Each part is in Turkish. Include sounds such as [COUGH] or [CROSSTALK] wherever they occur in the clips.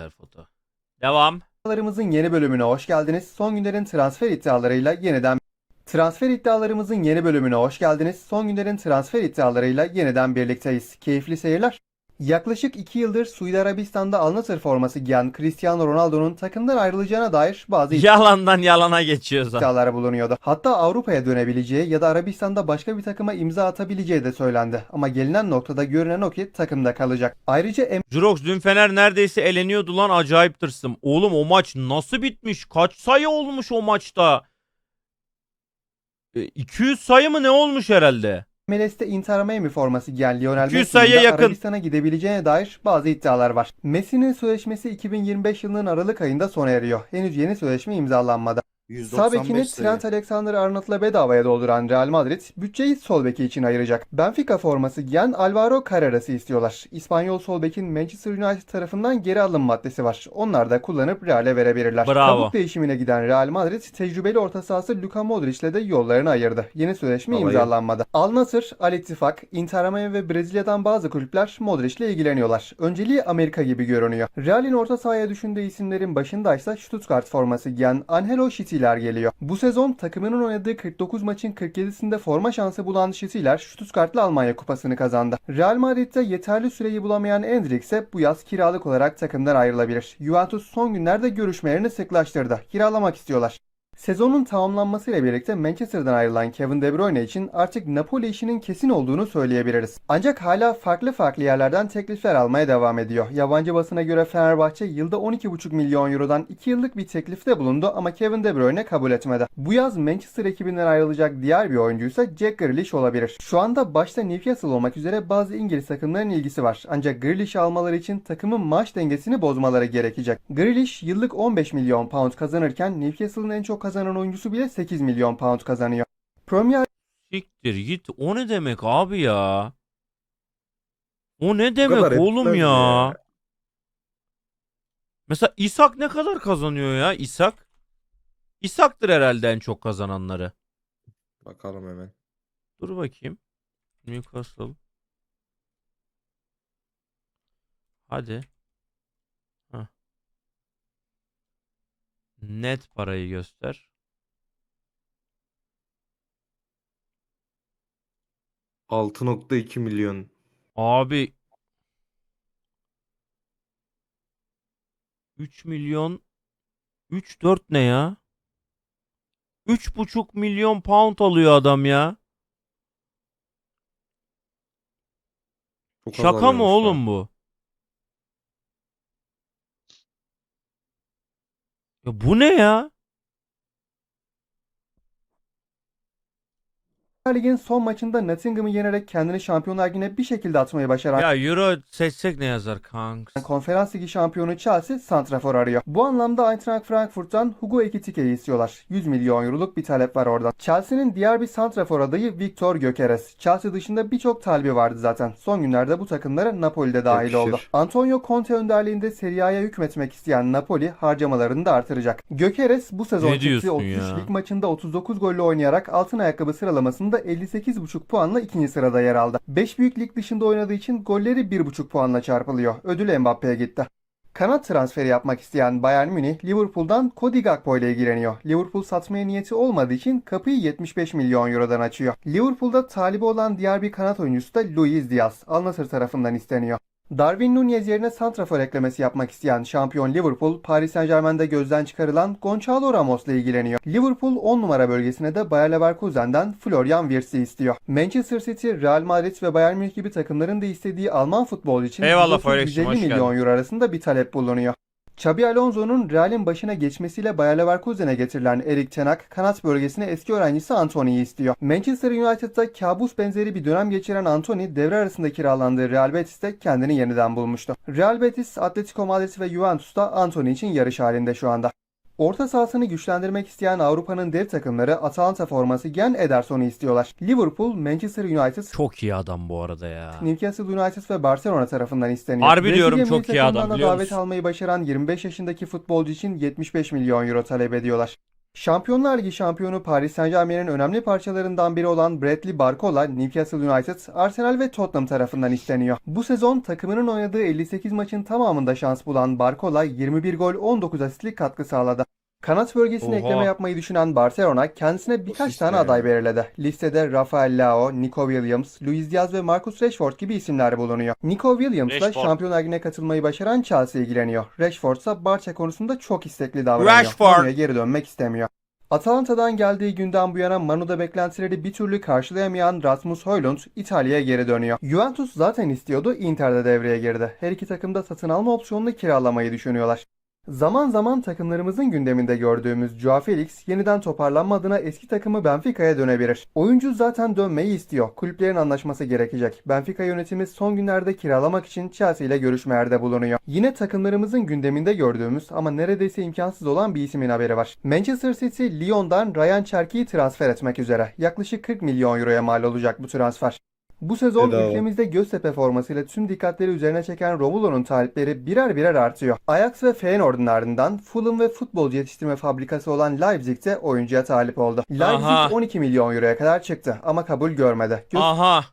güzel foto. Devam. İddialarımızın yeni bölümüne hoş geldiniz. Son günlerin transfer iddialarıyla yeniden Transfer iddialarımızın yeni bölümüne hoş geldiniz. Son günlerin transfer iddialarıyla yeniden birlikteyiz. Keyifli seyirler. Yaklaşık 2 yıldır Suudi Arabistan'da Al Nassr forması giyen Cristiano Ronaldo'nun takımdan ayrılacağına dair bazı [LAUGHS] Yalandan yalana geçiyoruz. iddialar bulunuyordu. Hatta Avrupa'ya dönebileceği ya da Arabistan'da başka bir takıma imza atabileceği de söylendi. Ama gelinen noktada görünen o ki takımda kalacak. Ayrıca Jurox dün Fener neredeyse eleniyordu lan acayip tırsım. Oğlum o maç nasıl bitmiş? Kaç sayı olmuş o maçta? E, 200 sayı mı ne olmuş herhalde? MLS'te Inter Miami forması giyen Lionel 200 Messi'nin. Arabistan'a gidebileceğine dair bazı iddialar var. Messi'nin sözleşmesi 2025 yılının Aralık ayında sona eriyor. Henüz yeni sözleşme imzalanmadı. Sağ bekini 195 sayı. Trent Alexander-Arnold'la bedavaya dolduran Real Madrid bütçeyi sol beki için ayıracak. Benfica forması giyen Alvaro Carreras'ı istiyorlar. İspanyol sol bekin Manchester United tarafından geri alım maddesi var. Onlar da kullanıp Real'e verebilirler. Bravo. Kabuk değişimine giden Real Madrid tecrübeli orta sahası Luka Modric'le de yollarını ayırdı. Yeni sözleşme imzalanmadı. Al Nassr, Al Ittifak, Inter Miami ve Brezilya'dan bazı kulüpler Modric'le ilgileniyorlar. Önceliği Amerika gibi görünüyor. Real'in orta sahaya düşündüğü isimlerin başındaysa Stuttgart forması giyen Angelo Schittiler geliyor. Bu sezon takımının oynadığı 49 maçın 47'sinde forma şansı bulan Schittiler Stuttgart'la Almanya kupasını kazandı. Real Madrid'de yeterli süreyi bulamayan Endrick ise bu yaz kiralık olarak takımdan ayrılabilir. Juventus son günlerde görüşmelerini sıklaştırdı. Kiralamak istiyorlar. Sezonun tamamlanmasıyla birlikte Manchester'dan ayrılan Kevin De Bruyne için artık Napoli işinin kesin olduğunu söyleyebiliriz. Ancak hala farklı farklı yerlerden teklifler almaya devam ediyor. Yabancı basına göre Fenerbahçe yılda 12,5 milyon eurodan 2 yıllık bir teklifte bulundu ama Kevin De Bruyne kabul etmedi. Bu yaz Manchester ekibinden ayrılacak diğer bir oyuncuysa Jack Grealish olabilir. Şu anda başta Newcastle olmak üzere bazı İngiliz takımların ilgisi var. Ancak Grealish'i almaları için takımın maaş dengesini bozmaları gerekecek. Grealish yıllık 15 milyon pound kazanırken Newcastle'ın en çok kazanan oyuncusu bile 8 milyon pound kazanıyor. Premier Siktir git. O ne demek abi ya? O ne kadar demek oğlum ya? ya. Mesela İshak ne kadar kazanıyor ya İshak? İshak'tır herhalde en çok kazananları. Bakalım hemen. Dur bakayım. Newcastle. Hadi. Net parayı göster. Altı nokta iki milyon. Abi 3 milyon 3 4 ne ya? 3,5 milyon pound alıyor adam ya. Çok az Şaka mı alıyormuş oğlum bu? Ya bu ne ya? Lig'in son maçında Nottingham'ı yenerek kendini Şampiyonlar Ligi'ne bir şekilde atmayı başaran Ya Euro seçsek ne yazar kanks? Konferans Ligi şampiyonu Chelsea santrafor arıyor. Bu anlamda Eintracht Frankfurt'tan Hugo Ekitike'yi istiyorlar. 100 milyon euroluk bir talep var oradan. Chelsea'nin diğer bir santrafor adayı Victor Gyökeres. Chelsea dışında birçok talebi vardı zaten. Son günlerde bu takımlara Napoli'de dahil Yakışır. oldu. Antonio Conte önderliğinde Serie A'ya hükmetmek isteyen Napoli harcamalarını da artıracak. Gyökeres bu sezon Ne çıktığı diyorsun 33 ya? lig maçında 39 golle oynayarak altın ayakkabı sıralamasında 58,5 puanla ikinci sırada yer aldı. 5 büyük dışında oynadığı için golleri 1,5 puanla çarpılıyor. Ödül Mbappe'ye gitti. Kanat transferi yapmak isteyen Bayern Münih, Liverpool'dan Cody Gakpo ile ilgileniyor. Liverpool satmaya niyeti olmadığı için kapıyı 75 milyon eurodan açıyor. Liverpool'da talibi olan diğer bir kanat oyuncusu da Luis Diaz, Al Nassr tarafından isteniyor. Darwin Nunez yerine santrafor eklemesi yapmak isteyen şampiyon Liverpool, Paris Saint Germain'de gözden çıkarılan Gonçalo Ramos ile ilgileniyor. Liverpool 10 numara bölgesine de Bayer Leverkusen'den Florian Wirtz'i istiyor. Manchester City, Real Madrid ve Bayern Münih gibi takımların da istediği Alman futbolcu için Eyvallah 130-150 Forex'cim, hoş milyon geldin. euro arasında bir talep bulunuyor. Xabi Alonso'nun Real'in başına geçmesiyle Bayer Leverkusen'e getirilen Erik Ten Hag, kanat bölgesine eski öğrencisi Antony'yi istiyor. Manchester United'da kabus benzeri bir dönem geçiren Antony, devre arasında kiralandığı Real Betis'te kendini yeniden bulmuştu. Real Betis, Atletico Madrid ve Juventus'ta Antony için yarış halinde şu anda. Orta sahasını güçlendirmek isteyen Avrupa'nın dev takımları Atalanta forması giyen Ederson'u istiyorlar. Liverpool, Manchester United, Çok iyi adam bu arada ya. Newcastle United ve Barcelona tarafından isteniyor. Harbi diyorum, Brezilya çok milli iyi adam, biliyor davet musun? almayı başaran 25 yaşındaki futbolcu için 75 milyon euro talep ediyorlar. Şampiyonlar Ligi şampiyonu Paris Saint-Germain'in önemli parçalarından biri olan Bradley Barcola, Newcastle United, Arsenal ve Tottenham tarafından isteniyor. Bu sezon takımının oynadığı 58 maçın tamamında şans bulan Barcola 21 gol 19 asistlik katkı sağladı. Kanat bölgesine Oha. ekleme yapmayı düşünen Barcelona kendisine birkaç tane ya? aday belirledi. Listede Rafael Leao, Nico Williams, Luis Diaz ve Marcus Rashford gibi isimler bulunuyor. Nico Williams da Rashford. Şampiyonlar Ligi'ne katılmayı başaran Chelsea ilgileniyor. Rashford ise Barça konusunda çok istekli davranıyor. Rashford. Geri dönmek istemiyor. Atalanta'dan geldiği günden bu yana Manu'da beklentileri bir türlü karşılayamayan Rasmus Højlund İtalya'ya geri dönüyor. Juventus zaten istiyordu, Inter'de devreye girdi. Her iki takım da satın alma opsiyonunu kiralamayı düşünüyorlar. Zaman zaman takımlarımızın gündeminde gördüğümüz Joao Felix yeniden toparlanma adına eski takımı Benfica'ya dönebilir. Oyuncu zaten dönmeyi istiyor. Kulüplerin anlaşması gerekecek. Benfica yönetimi son günlerde kiralamak için Chelsea ile görüşmelerde bulunuyor. Yine takımlarımızın gündeminde gördüğümüz ama neredeyse imkansız olan bir ismin haberi var. Manchester City Lyon'dan Ryan Cherki'yi transfer etmek üzere. Yaklaşık 40 milyon euroya mal olacak bu transfer. Bu sezon Bedava. ülkemizde Göztepe formasıyla tüm dikkatleri üzerine çeken Romulo'nun talipleri birer birer artıyor. Ajax ve Feyenoord'un ardından Fulham ve futbolcu yetiştirme fabrikası olan Leipzig'te oyuncuya talip oldu. Leipzig Aha. 12 milyon euroya kadar çıktı ama kabul görmedi. Aha.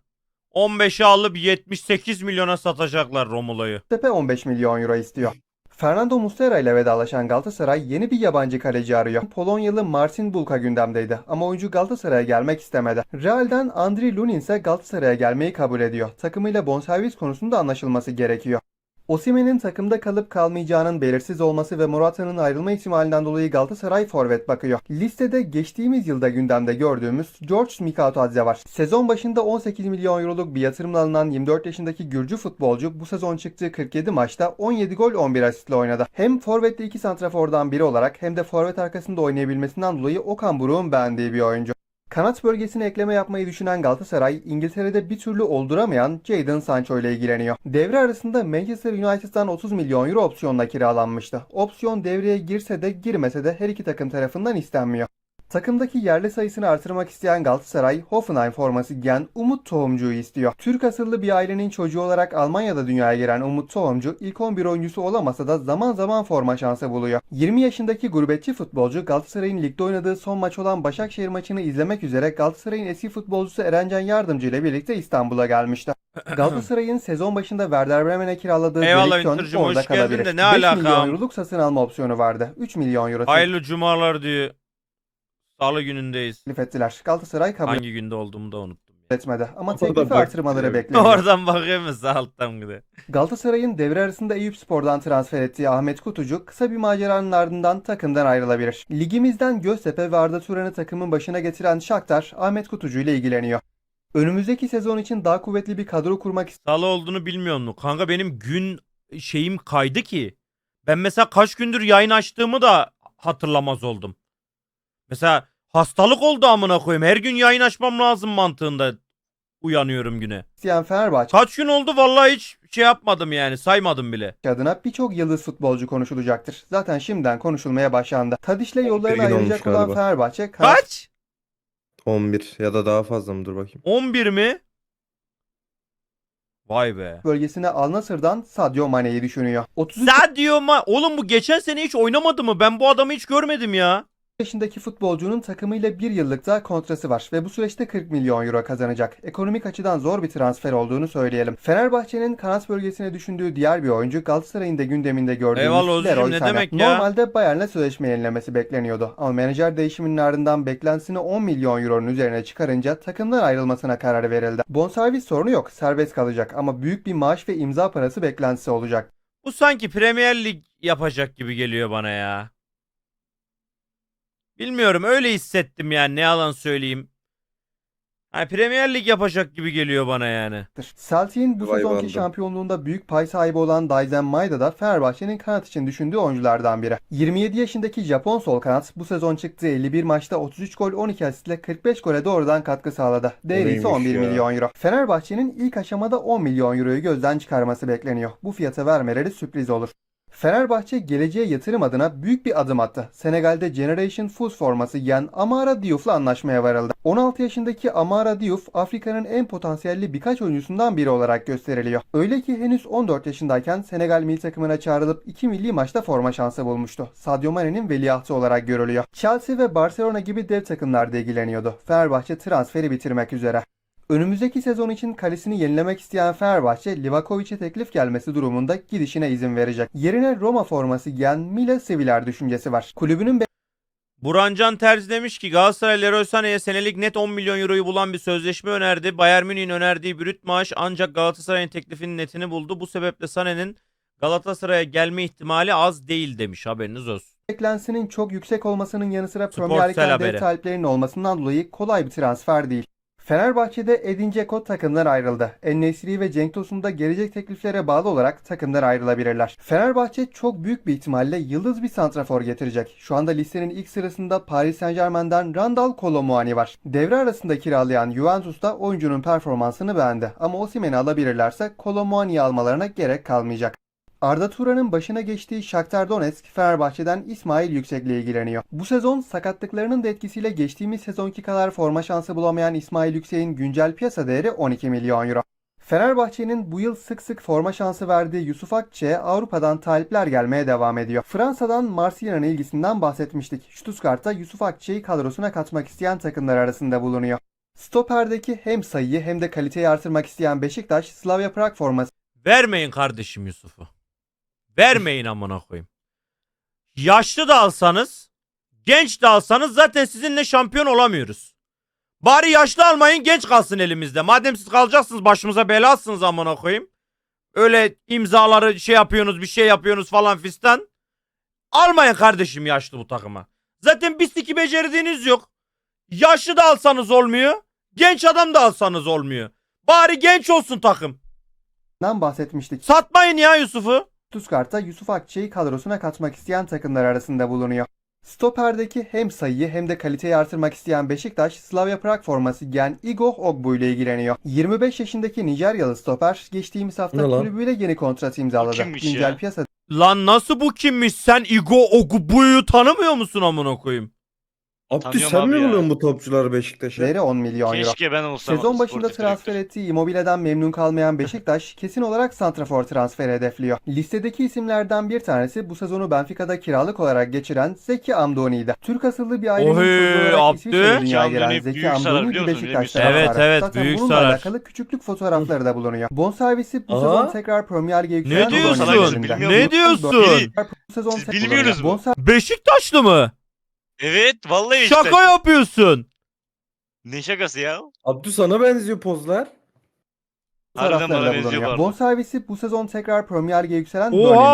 15'e alıp 78 milyona satacaklar Romulo'yu. Göztepe 15 milyon euro istiyor. Fernando Muslera ile vedalaşan Galatasaray yeni bir yabancı kaleci arıyor. Polonyalı Marcin Bulka gündemdeydi ama oyuncu Galatasaray'a gelmek istemedi. Real'den Andriy Lunin ise Galatasaray'a gelmeyi kabul ediyor. Takımıyla bonservis konusunda anlaşılması gerekiyor. Osimhen'in takımda kalıp kalmayacağının belirsiz olması ve Morata'nın ayrılma ihtimalinden dolayı Galatasaray forvet bakıyor. Listede geçtiğimiz yılda gündemde gördüğümüz George Mikatadze var. Sezon başında 18 milyon euroluk bir yatırımla alınan 24 yaşındaki Gürcü futbolcu bu sezon çıktığı 47 maçta 17 gol 11 asistle oynadı. Hem forvette iki santrafordan biri olarak hem de forvet arkasında oynayabilmesinden dolayı Okan Buruk'un beğendiği bir oyuncu. Kanat bölgesine ekleme yapmayı düşünen Galatasaray, İngiltere'de bir türlü olduramayan Jadon Sancho ile ilgileniyor. Devre arasında Manchester United'dan 30 milyon euro opsiyonla kiralanmıştı. Opsiyon devreye girse de girmese de her iki takım tarafından istenmiyor. Takımdaki yerli sayısını artırmak isteyen Galatasaray, Hoffenheim forması giyen Umut Tohumcu'yu istiyor. Türk asıllı bir ailenin çocuğu olarak Almanya'da dünyaya gelen Umut Tohumcu, ilk 11 oyuncusu olamasa da zaman zaman forma şansı buluyor. 20 yaşındaki gurbetçi futbolcu Galatasaray'ın ligde oynadığı son maç olan Başakşehir maçını izlemek üzere Galatasaray'ın eski futbolcusu Erencan Yardımcı ile birlikte İstanbul'a gelmişti. [CLEARS THROAT] Galatasaray'ın sezon başında Werder Bremen'e kiraladığı Winter'cığım, orada kalabilir. de ne 5 alaka? milyon euroluk satın alma opsiyonu vardı. 3 milyon euro Hayırlı cumalar diyor. Salı günündeyiz. teklif ettiler. Galatasaray kabul Hangi günde olduğumu da unuttum. etmedi ama teklifi bak- artırmaları Evet. bekleniyor. Oradan bakıyor musun alttan gide. Galatasaray'ın devre arasında Eyüp Spor'dan transfer ettiği Ahmet Kutucu kısa bir maceranın ardından takımdan ayrılabilir. Ligimizden Göztepe ve Arda Turan'ı takımın başına getiren Shakhtar Ahmet Kutucu ile ilgileniyor. Önümüzdeki sezon için daha kuvvetli bir kadro kurmak Salı olduğunu bilmiyor musun? Kanka benim gün şeyim kaydı ki. Ben mesela kaç gündür yayın açtığımı da hatırlamaz oldum. Mesela hastalık oldu amına koyayım. Her gün yayın açmam lazım mantığında uyanıyorum güne. isteyen Fenerbahçe Kaç gün oldu vallahi hiç şey yapmadım yani saymadım bile. adına birçok yıldız futbolcu konuşulacaktır. Zaten şimdiden konuşulmaya başlandı. Tadiş'le yollarını gün olmuş ayıracak olan galiba. Fenerbahçe Kaç? 11 ya da daha fazla mı? Dur bakayım. 11 mi? Vay be. bölgesine Al Nassr'dan Sadio Mane'yi düşünüyor. 33 Sadio Ma oğlum bu geçen sene hiç oynamadı mı? Ben bu adamı hiç görmedim ya. Yaşındaki futbolcunun takımıyla bir yıllık daha kontrası var ve bu süreçte 40 milyon euro kazanacak. Ekonomik açıdan zor bir transfer olduğunu söyleyelim. Fenerbahçe'nin kanat bölgesine düşündüğü diğer bir oyuncu Galatasaray'ın da gündeminde gördüğümüz Eyvallah Leroy ne Sané. demek ya? Normalde Bayern'le sözleşme yenilemesi bekleniyordu ama menajer değişiminin ardından beklentisini 10 milyon euronun üzerine çıkarınca takımdan ayrılmasına karar verildi. Bonservis sorunu yok, serbest kalacak ama büyük bir maaş ve imza parası beklentisi olacak. Bu sanki Premier Lig yapacak gibi geliyor bana ya. Bilmiyorum öyle hissettim yani ne yalan söyleyeyim. Hani Premier Lig yapacak gibi geliyor bana yani. Celtic'in bu Vay sezonki bandım. şampiyonluğunda büyük pay sahibi olan Daizen Maeda da Fenerbahçe'nin kanat için düşündüğü oyunculardan biri. 27 yaşındaki Japon sol kanat bu sezon çıktığı 51 maçta 33 gol 12 asistle 45 gole doğrudan katkı sağladı. Değeri ise neymiş 11 ya? milyon euro. Fenerbahçe'nin ilk aşamada 10 milyon euroyu gözden çıkarması bekleniyor. Bu fiyata vermeleri sürpriz olur. Fenerbahçe geleceğe yatırım adına büyük bir adım attı. Senegal'de Generation Foods forması giyen Amara Diouf'la anlaşmaya varıldı. 16 yaşındaki Amara Diouf, Afrika'nın en potansiyelli birkaç oyuncusundan biri olarak gösteriliyor. Öyle ki henüz 14 yaşındayken Senegal milli takımına çağrılıp iki milli maçta forma şansı bulmuştu. Sadio Mane'nin veliahtı olarak görülüyor. Chelsea ve Barcelona gibi dev takımlarda ilgileniyordu. Fenerbahçe transferi bitirmek üzere. Önümüzdeki sezon için kalesini yenilemek isteyen Fenerbahçe, Livakovic'e teklif gelmesi durumunda gidişine izin verecek. Yerine Roma forması giyen Mila Seviler düşüncesi var. Kulübünün Burancan Terzi demiş ki Galatasaray Leroy Sané'ye senelik net 10 milyon euroyu bulan bir sözleşme önerdi. Bayern Münih'in önerdiği brüt maaş ancak Galatasaray'ın teklifinin netini buldu. Bu sebeple Sané'nin Galatasaray'a gelme ihtimali az değil demiş haberiniz olsun. beklensinin çok yüksek olmasının yanı sıra Premier Lig'den dev taliplerinin olmasından dolayı kolay bir transfer değil. Fenerbahçe'de Edin Dzeko takımdan ayrıldı. En-Nesyri ve Cenk Tosun da gelecek tekliflere bağlı olarak takımdan ayrılabilirler. Fenerbahçe çok büyük bir ihtimalle yıldız bir santrafor getirecek. Şu anda listenin ilk sırasında Paris Saint Germain'den Randall Kolomuani var. Devre arasında kiralayan Juventus da oyuncunun performansını beğendi. Ama Osimhen'i alabilirlerse Kolomuani'yi almalarına gerek kalmayacak. Arda Turan'ın başına geçtiği Shakhtar Donetsk, Fenerbahçe'den İsmail Yüksek'le ilgileniyor. Bu sezon sakatlıklarının da etkisiyle geçtiğimiz sezonki kadar forma şansı bulamayan İsmail Yüksek'in güncel piyasa değeri 12 milyon euro. Fenerbahçe'nin bu yıl sık sık forma şansı verdiği Yusuf Akçe'ye Avrupa'dan talipler gelmeye devam ediyor. Fransa'dan Marsilya'nın ilgisinden bahsetmiştik. Stuttgart'ta Yusuf Akçe'yi kadrosuna katmak isteyen takımlar arasında bulunuyor. Stoper'deki hem sayıyı hem de kaliteyi artırmak isteyen Beşiktaş, Slavia Prag forması Vermeyin kardeşim Yusuf'u. Vermeyin amına koyayım. Yaşlı da alsanız, genç de alsanız zaten sizinle şampiyon olamıyoruz. Bari yaşlı almayın genç kalsın elimizde. Madem siz kalacaksınız başımıza belasınız amına koyayım. Öyle imzaları şey yapıyorsunuz bir şey yapıyorsunuz falan fistan. Almayın kardeşim yaşlı bu takıma. Zaten bir siki becerdiğiniz yok. Yaşlı da alsanız olmuyor. Genç adam da alsanız olmuyor. Bari genç olsun takım. bahsetmiştik. Satmayın ya Yusuf'u. Stuttgart'ta Yusuf Akçe'yi kadrosuna katmak isteyen takımlar arasında bulunuyor. Stoper'deki hem sayıyı hem de kaliteyi artırmak isteyen Beşiktaş, Slavia Prag forması giyen Igor Ogbu ile ilgileniyor. 25 yaşındaki Nijeryalı stoper geçtiğimiz hafta Ne kulübüyle yeni kontrat imzaladı. kimmiş Güncel ya? piyasa Lan nasıl bu kimmiş? Sen Igo Ogbu'yu tanımıyor musun amına koyayım? Abdü Tanıyorum sen abi mi ya. buluyorsun bu topçuları Beşiktaş'a? değeri 10 milyon euro. Keşke ben olsam. Sezon başında sportif transfer direktör. ettiği Immobile'den memnun kalmayan Beşiktaş [LAUGHS] kesin olarak santrafor transferi hedefliyor. Listedeki isimlerden bir tanesi bu sezonu Benfica'da kiralık olarak geçiren Zeki Amdoni'ydi. Türk asıllı bir ailenin Ohe, çocuğu olarak Abdü. İsviçre'de dünyaya Amdoni gelen büyük Zeki sarar Amdoni biliyor bir musun? Beşiktaş Benim Evet, evet, Zaten büyük bununla sarar. alakalı küçüklük fotoğrafları da bulunuyor. Bonservisi bu Aa. sezon tekrar Premier Lig'e yükselen Ne diyorsun? Elinde. Ne diyorsun? Bu sezon Siz bilmiyorsunuz mu? Bonservisi Beşiktaşlı mı? Evet vallahi Şaka işte. yapıyorsun. Ne şakası ya? Abdü sana benziyor pozlar. Harbiden bana benziyor bulunuyor. bu arada. Bonservisi bu sezon tekrar Premier Lig'e yükselen Oha!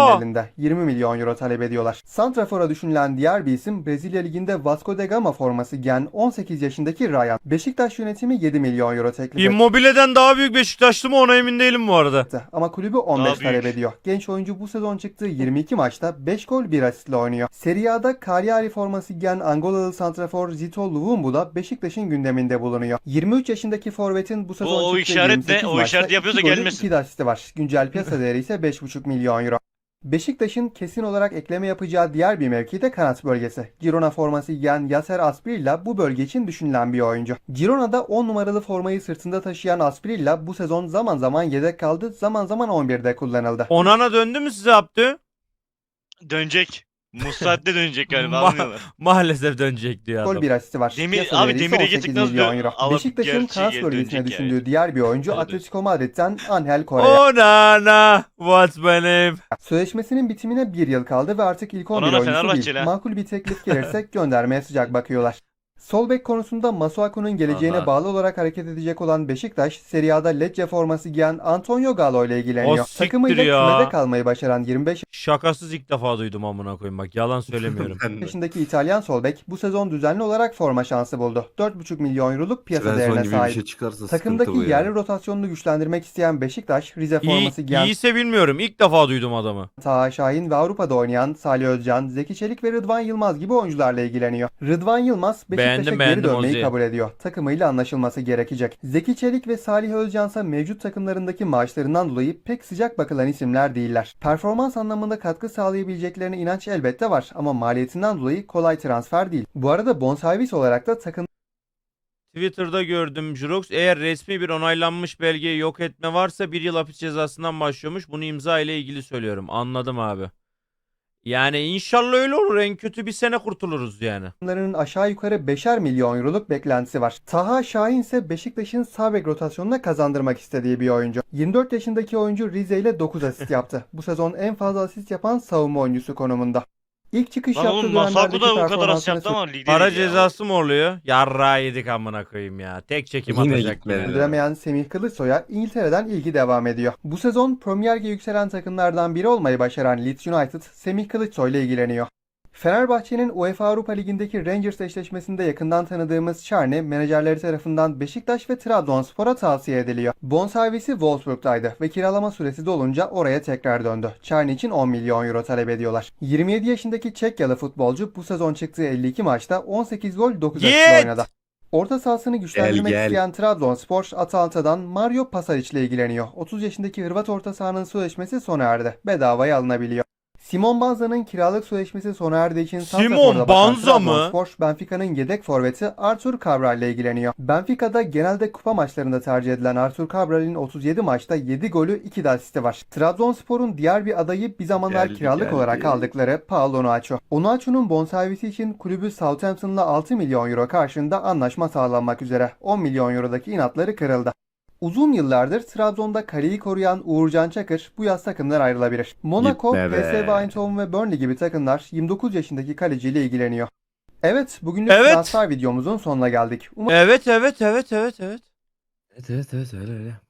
Burnley'nin elinde. 20 milyon euro talep ediyorlar. Santrafor'a düşünülen diğer bir isim Brezilya Ligi'nde Vasco da Gama forması giyen 18 yaşındaki Ryan. Beşiktaş yönetimi 7 milyon euro teklif Immobile'den daha büyük Beşiktaşlı mı ona emin değilim bu arada. etti. Ama kulübü 15 Daha büyük. talep ediyor. Genç oyuncu bu sezon çıktığı 22 maçta 5 gol 1 asistle oynuyor. Serie A'da Cagliari forması giyen Angolalı santrafor Zito Luvumbu da Beşiktaş'ın gündeminde bulunuyor. 23 yaşındaki forvetin bu sezon o çıktığı işaret ne? 28 O maçta işaret yapıyorsa iki golü, gelmesin. iki de asisti var. Güncel piyasa değeri ise 5,5 milyon euro. Beşiktaş'ın kesin olarak ekleme yapacağı diğer bir mevki de kanat bölgesi. Girona forması giyen Yaser Asprilla bu bölge için düşünülen bir oyuncu. Girona'da 10 numaralı formayı sırtında taşıyan Asprilla bu sezon zaman zaman yedek kaldı, zaman zaman 11'de kullanıldı. Onana döndü mü size Abdü? Dönecek. Musat'te dönecek galiba Ma- anlıyorlar. Maalesef dönecek diyor Gol adam. bir asisti var. Demir- Piyasa abi Demir'e 18 gittikten milyon sonra euro. alıp Beşiktaş'ın gerçeği geri bölgesine dönecek düşündüğü yani. diğer bir oyuncu Öyle. Atletico Madrid'den Angel Correa. Onana, what's my name? Sözleşmesinin bitimine bir yıl kaldı ve artık ilk 11 Onana oyuncusu Fenerbahçeli değil. Makul bir teklif gelirse [LAUGHS] göndermeye sıcak bakıyorlar. Sol bek konusunda Masuaku'nun geleceğine Aha. bağlı olarak hareket edecek olan Beşiktaş, Serie A'da Lecce forması giyen Antonio Gallo ile ilgileniyor. O Takımıyla ya. kümede kalmayı başaran 25 Şakasız ilk defa duydum amına koyayım bak yalan söylemiyorum. [LAUGHS] Yaşındaki İtalyan sol bek bu sezon düzenli olarak forma şansı buldu. 4,5 milyon euroluk piyasa Svensson değerine gibi bir sahip. şey çıkarsa Takımdaki sıkıntı bu yerli ya. rotasyonunu güçlendirmek isteyen Beşiktaş, Rize İyi, forması giyen iyiyse bilmiyorum ilk defa duydum adamı. Taha Şahin ve Avrupa'da oynayan Salih Özcan, Zeki Çelik ve Rıdvan Yılmaz gibi oyuncularla ilgileniyor. Rıdvan Yılmaz Ben beğendim, geri beğendim dönmeyi Ozi'yi. kabul ediyor. Takımıyla anlaşılması gerekecek. Zeki Çelik ve Salih Özcansa mevcut takımlarındaki maaşlarından dolayı pek sıcak bakılan isimler değiller. Performans anlamında katkı sağlayabileceklerine inanç elbette var ama maliyetinden dolayı kolay transfer değil. Bu arada bonservis olarak da takım Twitter'da gördüm Jurox. Eğer resmi bir onaylanmış belgeye yok etme varsa bir yıl hapis cezasından başlıyormuş. Bunu imza ile ilgili söylüyorum. Anladım abi. Yani inşallah öyle olur. En kötü bir sene kurtuluruz yani. takımlarının aşağı yukarı 5'er milyon euroluk beklentisi var. Taha Şahin ise Beşiktaş'ın sağ bek rotasyonuna kazandırmak istediği bir oyuncu. 24 yaşındaki oyuncu Rize ile 9 asist yaptı. Bu sezon en fazla asist yapan savunma oyuncusu konumunda. İlk çıkış Lan yaptığı oğlum dönemlerdeki da o kadar performansını yaptı ama ligde Para değil ya. cezası mı oluyor? Yarra yedik amına koyayım ya. Tek çekim Yine atacak gitmedi. yine. sürdüremeyen Semih Kılıçsoy'a İngiltere'den ilgi devam ediyor. Bu sezon Premier Lig'e yükselen takımlardan biri olmayı başaran Leeds United, Semih Kılıçsoy ile ilgileniyor. Fenerbahçe'nin UEFA Avrupa Ligi'ndeki Rangers eşleşmesinde yakından tanıdığımız Çarne, menajerleri tarafından Beşiktaş ve Trabzonspor'a tavsiye ediliyor. Bonservisi Wolfsburg'daydı ve kiralama süresi dolunca oraya tekrar döndü. Çarne için 10 milyon euro talep ediyorlar. 27 yaşındaki Çekyalı futbolcu bu sezon çıktığı 52 maçta 18 gol 9 asist oynadı. Orta sahasını güçlendirmek Gel, gel. isteyen Trabzonspor Atalanta'dan Mario Pasalic ile ilgileniyor. 30 yaşındaki Hırvat orta sahanın sözleşmesi sona erdi. Bedavaya alınabiliyor. Simon Banza'nın kiralık sözleşmesi sona erdiği için Simon Banza mı? Trabzonspor, Benfica'nın yedek forveti Artur Cabral ile ilgileniyor. Benfica'da genelde kupa maçlarında tercih edilen Artur Cabral'in 37 maçta 7 golü 2 de asisti var. Trabzonspor'un diğer bir adayı bir zamanlar Geldi, kiralık geldi. olarak aldıkları Paolo Onuachu. Onuachu'nun bonservisi için kulübü Southampton'la 6 milyon euro karşılığında anlaşma sağlanmak üzere. 10 milyon eurodaki inatları kırıldı. Uzun yıllardır Trabzon'da kaleyi koruyan Uğurcan Çakır bu yaz takımdan ayrılabilir. Monaco. PSV Eindhoven ve Burnley gibi takımlar 29 yaşındaki kaleciyle ilgileniyor. Evet, bugünlük Evet. transfer videomuzun sonuna geldik. Umarım Evet evet evet evet evet. Evet evet evet öyle öyle.